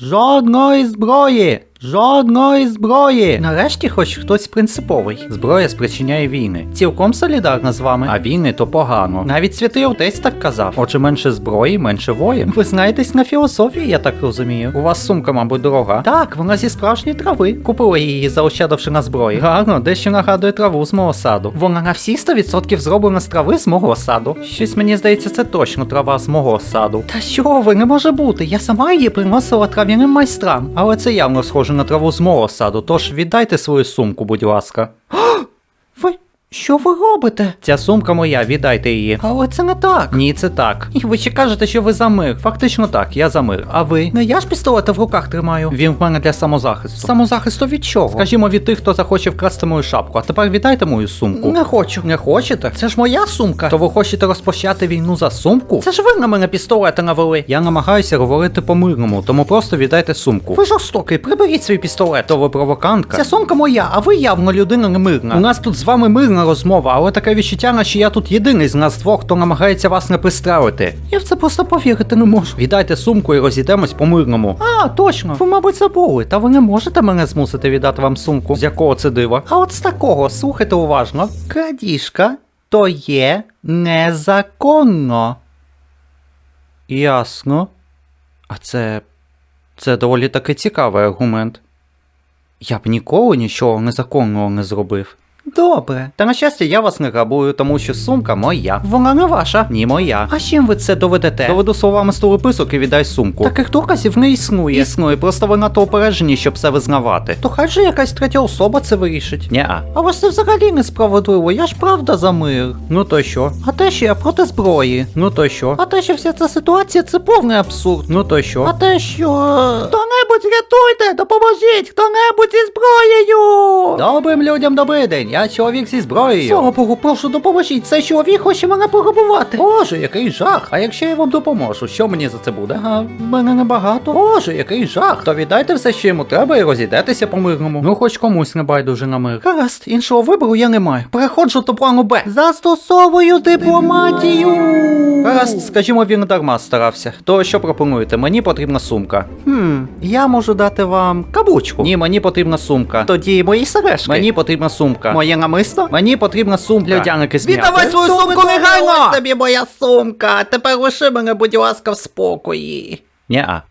Жодної зброї! Жодної зброї! Нарешті хоч хтось принциповий. Зброя спричиняє війни. Цілком солідарна з вами, а війни то погано. Навіть святий отець так казав. Отже, менше зброї, менше воїн. Ви знаєтесь на філософії, я так розумію. У вас сумка, мабуть, дорога. Так, вона зі справжньої трави. Купили її, заощадивши на зброї. Гарно, дещо нагадує траву з мого саду. Вона на всі 100% зроблена з трави з мого саду. Щось мені здається, це точно трава з мого саду. Та що ви, не може бути. Я сама її приносила трав'яним майстрам, але це явно схоже на траву з мого саду, тож віддайте свою сумку, будь ласка. Ви. Що ви робите? Ця сумка моя, віддайте її. Але це не так. Ні, це так. І ви ще кажете, що ви за мир. Фактично так, я за мир. А ви? Не я ж пістолета в руках тримаю. Він в мене для самозахисту. Самозахисту від чого? Скажімо, від тих, хто захоче вкрасти мою шапку. А тепер віддайте мою сумку. Не хочу. Не хочете? Це ж моя сумка. То ви хочете розпочати війну за сумку? Це ж ви на мене пістолети навели. Я намагаюся говорити по-мирному, тому просто віддайте сумку. Ви жорстокий, приберіть свій пістолет. То ви провокантка. Ця сумка моя, а ви явно людина немирна. У нас тут з вами мирна розмова, але таке відчуття, наче я тут єдиний з нас двох, хто намагається вас не пристрелити. Я в це просто повірити не можу. Віддайте сумку і розійдемось по-мирному. А, точно. Ви, мабуть, забули, та ви не можете мене змусити віддати вам сумку. З якого це дива? А от з такого, слухайте уважно. Крадіжка то є незаконно. Ясно. А це. Це доволі таки цікавий аргумент. Я б ніколи нічого незаконного не зробив. Добре, та на щастя, я вас не грабую, тому що сумка моя. Вона не ваша, ні моя. А чим ви це доведете? Доведу словами столописок і віддай сумку. Таких доказів не існує. Існує, просто ви надто опереджені, щоб це визнавати. То хай же якась третя особа це вирішить. Ня. А вас це взагалі несправедливо, я ж правда за мир. Ну то що? А те, що я проти зброї. Ну то що? А те, що вся ця ситуація це повний абсурд. Ну то що? А те, що. Хто-небудь рятуйте, допоможіть! Хто-небудь зі зброєю! Добрим людям добрий день, я чоловік зі зброєю. Богу, прошу допоможіть, цей чоловік хоче мене пограбувати. Боже, який жах. А якщо я вам допоможу, що мені за це буде? А в мене небагато. Боже, який жах. То віддайте все, що йому треба, і розійдетеся по мирному. Ну, хоч комусь не байдуже на мир. Гаразд, іншого вибору я не маю. Переходжу до плану Б. Застосовую дипломатію. Гаразд, скажімо, він дарма старався. То що пропонуєте? Мені потрібна сумка. Хм, я можу дати вам кабучку. Ні, мені потрібна сумка. Тоді мої сережки. Мені потрібна сумка. Моє намисто? Мені потрібна сумка. Людяники зміяти. Віддавай свою сумку негайно! Ось тобі моя сумка. Тепер лиши мене, будь ласка, в спокої. Ня-а.